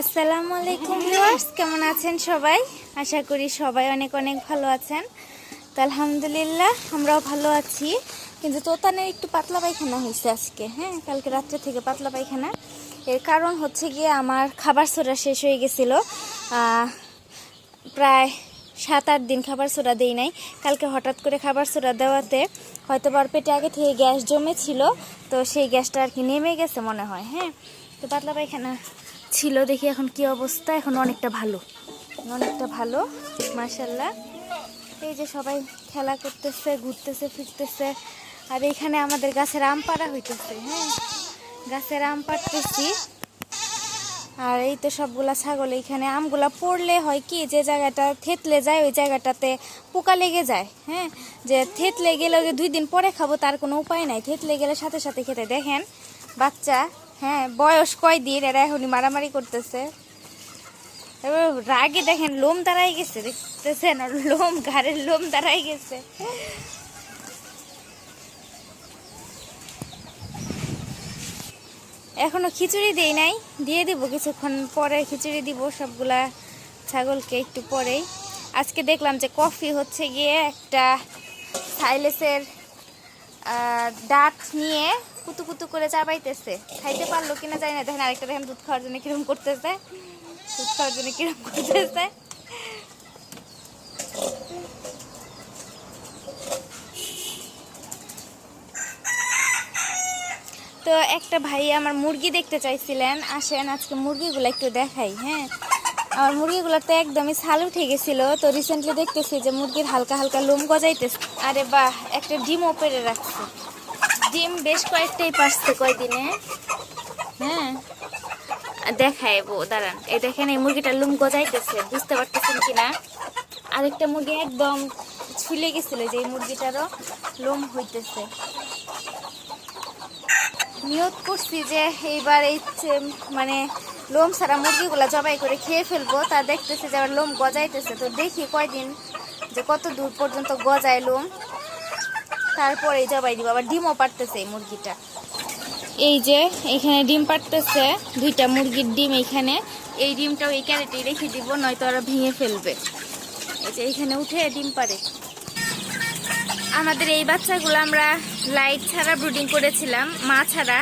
আসসালামু আলাইকুম ভিউয়ার্স কেমন আছেন সবাই? আশা করি সবাই অনেক অনেক ভালো আছেন। তো আলহামদুলিল্লাহ আমরাও ভালো আছি। কিন্তু তোতানের একটু পাতলা পায়খানা হয়েছে আজকে হ্যাঁ? কালকে রাত্রে থেকে পাতলা পায়খানা। এর কারণ হচ্ছে গিয়ে আমার খাবার সোডা শেষ হয়ে গেছিল। প্রায় সাত আট দিন খাবার সোডা দেই নাই। কালকে হঠাৎ করে খাবার সোডা দেওয়াতে হয়তো বার পেটে আগে থেকে গ্যাস জমেছিল তো সেই গ্যাসটা আর কি নেমে গেছে মনে হয় হ্যাঁ? তো পাতলা পায়খানা ছিল দেখি এখন কি অবস্থা, এখন অনেকটা ভালো। অনেকটা ভালো মার্শাল্লাহ এই যে সবাই খেলা করতেছে, ঘুরতেছে, ফিরতেছে। আর এখানে আমাদের গাছের আম পাড়া হইতেছে হ্যাঁ। গাছের আম পাড়তেছি। আর এই তো সবগুলা ছাগল, এখানে আমগুলা পড়লে হয় কি, যে জায়গাটা থেতলে যায়, ওই জায়গাটাতে পোকা লেগে যায় হ্যাঁ। যে থেতলে গেলে দুই দিন পরে খাব, তার কোনো উপায় নাই। থেতলে গেলে সাথে সাথে খেতে দেখেন, বাচ্চা হ্যাঁ বয়স কয় দিন এরা এখনই মারামারি করতেছে। রাগে দেখেন, লোম দাঁড়াই গেছে, দেখতেছেন? লোম, ঘাড়ের লোম দাঁড়াই গেছে। এখনও খিচুড়ি দেই নাই, দিয়ে দিব কিছুক্ষণ পরে খিচুড়ি দিব সবগুলা ছাগলকে একটু পরেই। আজকে দেখলাম যে কফি হচ্ছে গিয়ে একটা সাইলেসের ডাক নিয়ে কুতু কুতু করে চাবাইতেছে। খাইতে পারল কিনা জানি না। দেখেন আরেকটা দেখেন দুধ খাওয়ার জন্য কিরম করতেছে। দুধ খাওয়ার জন্য কিরম করতেছে। তো একটা ভাই আমার মুরগি দেখতে চাইছিলেন। আসেন, আজকে মুরগিগুলো একটু দেখাই হ্যাঁ। আমার মুরগিগুলো তো একদমই ছাল উঠে গেছিল। তো রিসেন্টলি দেখতেছি যে মুরগির হালকা হালকা লোম গজাইতেছে। আরে বাহ, একটা ডিমও পেরে রাখছে। ডিম বেশ কয়েকটাই পারছে কয়দিনে। হ্যাঁ। দেখায় বো দাঁড়ান। এই দেখেন এই মুরগিটার লোম গজাইতেছে বুঝতে পারতেছেন কিনা? আরেকটা মুরগি একদম ছুলে গেছিল, যে এই মুরগিটারও লোম হইতেছে। নিয়ত করছি যে এইবার এই মানে লোম ছাড়া মুরগিগুলা জবাই করে খেয়ে ফেলব, তা দেখতেছি যে আবার লোম গজাইতেছে। তো দেখি কয়দিন, যে কত দূর পর্যন্ত গজায় লোম। তারপরে জবাই দিব, আবার ডিমও পারতেছে মুরগিটা। এই যে, এখানে ডিম পারতেছে, দুইটা মুরগির ডিম এখানে। এই ডিমটাও এই ক্যারেটে রেখে দিব, নয়তো ওরা ভেঙে ফেলবে। এই যে, এখানে উঠে ডিম পারে আমাদের এই বাচ্চাগুলো আমরা লাইট ছাড়া ব্রুডিং করেছিলাম, মা ছাড়া,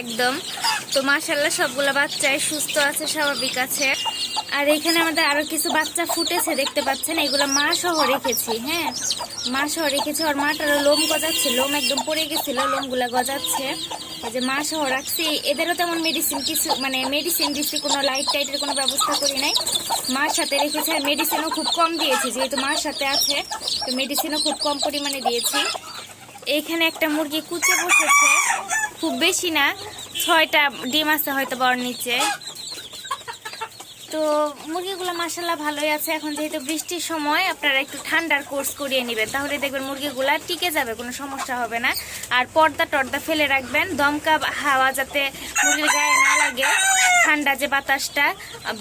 একদম। তো মাশাল্লাহ সবগুলো বাচ্চাই সুস্থ আছে, স্বাভাবিক আছে। আর এখানে আমাদের আরও কিছু বাচ্চা ফুটেছে, দেখতে পাচ্ছেন? এগুলো মা সহ রেখেছি হ্যাঁ? মা সহ রেখেছি আর মাটারও লোম গজাচ্ছে, লোম একদম পড়ে গেছিল, লোমগুলো গজাচ্ছে। যে মা সহ রাখছি, এদেরও তেমন মেডিসিন কিছু মানে মেডিসিন দিচ্ছি কোনো লাইট টাইটের কোনো ব্যবস্থা করি নাই। মার সাথে রেখেছি, আর মেডিসিনও খুব কম দিয়েছি, যেহেতু মার সাথে আছে, তো মেডিসিনও খুব কম পরিমাণে দিয়েছি। এইখানে একটা মুরগি কুচে বসেছে, খুব বেশি না ছয়টা ডিম আছে হয়তো বড় নিচে। তো মুরগিগুলো মাসাল্লাহ ভালোই আছে। এখন যেহেতু বৃষ্টির সময়, আপনারা একটু ঠান্ডার কোর্স করিয়ে নেবেন। তাহলে দেখবেন মুরগিগুলো টিকে যাবে, কোনো সমস্যা হবে না। আর পর্দা টর্দা ফেলে রাখবেন, দমকা হাওয়া যাতে মুরগির গায়ে না লাগে, ঠান্ডা যে বাতাসটা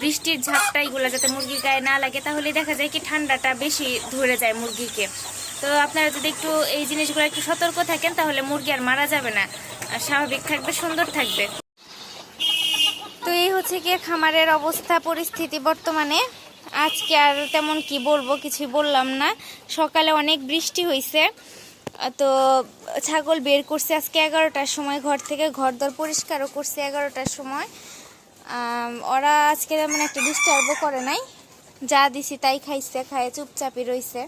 বৃষ্টির ঝাপটা এগুলো যাতে মুরগির গায়ে না লাগে, তাহলে দেখা যায় কি ঠান্ডাটা বেশি ধরে যায় মুরগিকে। তো আপনারা যদি একটু এই জিনিসগুলো একটু সতর্ক থাকেন, তাহলে মুরগি আর মারা যাবে না। আর স্বাভাবিক থাকবে, সুন্দর থাকবে। তো এই হচ্ছে গিয়ে খামারের অবস্থা, পরিস্থিতি বর্তমানে। আজকে আর তেমন কি বলব কিছু বললাম না। সকালে অনেক বৃষ্টি হয়েছে তো ছাগল বের করছে আজকে এগারোটার সময়, ঘর থেকে ঘর দর পরিষ্কারও করছে এগারোটার সময়। ওরা আজকে তেমন একটা ডিস্টার্বও করে নাই। যা দিছি তাই খাইছে, খায় চুপচাপই রইছে।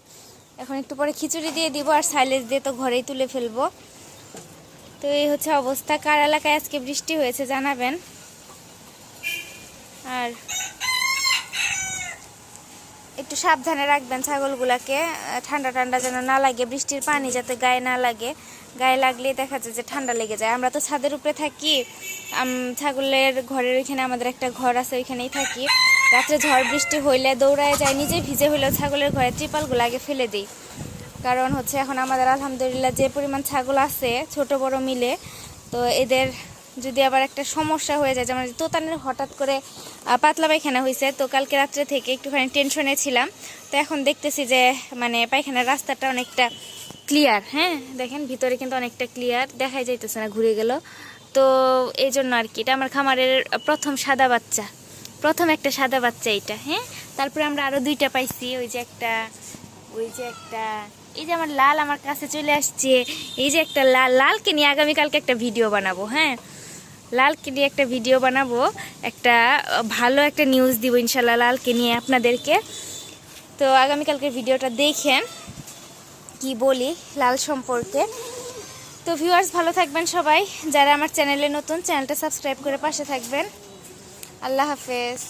এখন একটু পরে খিচুড়ি দিয়ে দিব আর সাইলেজ দিয়ে তো ঘরেই তুলে ফেলব। তো এই হচ্ছে অবস্থা। কার এলাকায় আজকে বৃষ্টি হয়েছে জানাবেন। আর একটু সাবধানে রাখবেন ছাগলগুলাকে। ঠান্ডা ঠান্ডা যেন না লাগে, বৃষ্টির পানি যাতে গায়ে না লাগে। গায়ে লাগলেই দেখা যায় যে ঠান্ডা লেগে যায়। আমরা তো ছাদের উপরে থাকি। ছাগলের ঘরের ওইখানে আমাদের একটা ঘর আছে, ওইখানেই থাকি। রাত্রে ঝড় বৃষ্টি হইলে দৌড়ায় যায় নিজে ভিজে হইলেও ছাগলের ঘরে ত্রিপালগুলো আগে ফেলে দিই। কারণ হচ্ছে এখন আমাদের আলহামদুলিল্লাহ যে পরিমাণ ছাগল আছে, ছোট বড় মিলে, তো এদের যদি আবার একটা সমস্যা হয়ে যায়, যেমন তোতানের হঠাৎ করে পাতলা পায়খানা হয়েছে তো কালকে রাত্রে থেকে একটুখানি টেনশনে ছিলাম। তো এখন দেখতেছি যে মানে পায়খানার রাস্তাটা অনেকটা ক্লিয়ার হ্যাঁ? দেখেন ভিতরে কিন্তু অনেকটা ক্লিয়ার, দেখাই যাইতেছে না, ঘুরে গেল। তো এই জন্য আর কি, এটা আমার খামারের প্রথম সাদা বাচ্চা। প্রথম একটা সাদা বাচ্চা এটা হ্যাঁ? তারপরে আমরা আরও দুইটা পাইছি, ওই যে একটা, ওই যে একটা, এই যে আমার লাল আমার কাছে চলে আসছে, এই যে একটা লাল লালকে নিয়ে আগামীকালকে একটা ভিডিও বানাবো হ্যাঁ? লালকে নিয়ে একটা ভিডিও বানাবো, একটা ভালো একটা নিউজ দিব ইনশাল্লাহ লালকে নিয়ে আপনাদেরকে। তো আগামীকালকের ভিডিওটা দেখেন, কি বলি লাল সম্পর্কে। তো ভিউয়ার্স ভালো থাকবেন সবাই, যারা আমার চ্যানেলে নতুন চ্যানেলটা সাবস্ক্রাইব করে পাশে থাকবেন। আল্লাহ হাফেজ।